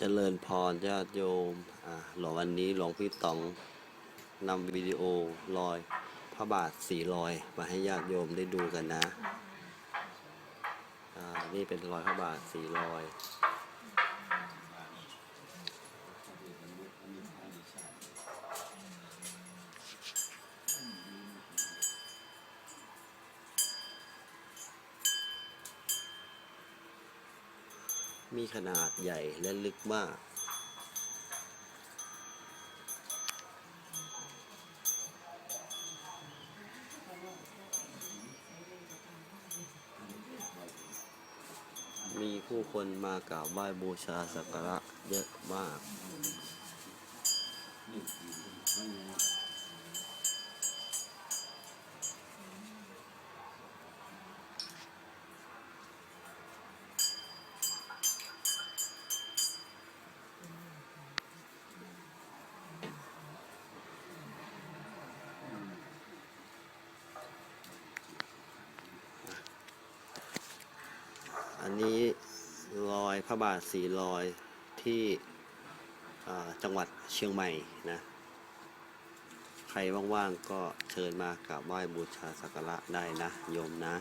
เจริญพรญาติโยม อ่าหลวงวันนี้หลวงพี่ต๋องนำวิดีโอลอยพระบาทสีลอยมาให้ญาติโยมได้ดูกันนะ อ่า นี่เป็นรอยพระบาทสีลอย มีขนาดใหญ่และลึกมาก มีผู้คนมากราบไหว้บูชาสักการะเยอะมาก อันนี้รอยพระบาทสีรอยที่จังหวัดเชียงใหม่นะ ใครว่างๆก็เชิญมากราบไหว้บูชาสักการะได้นะโยมนะ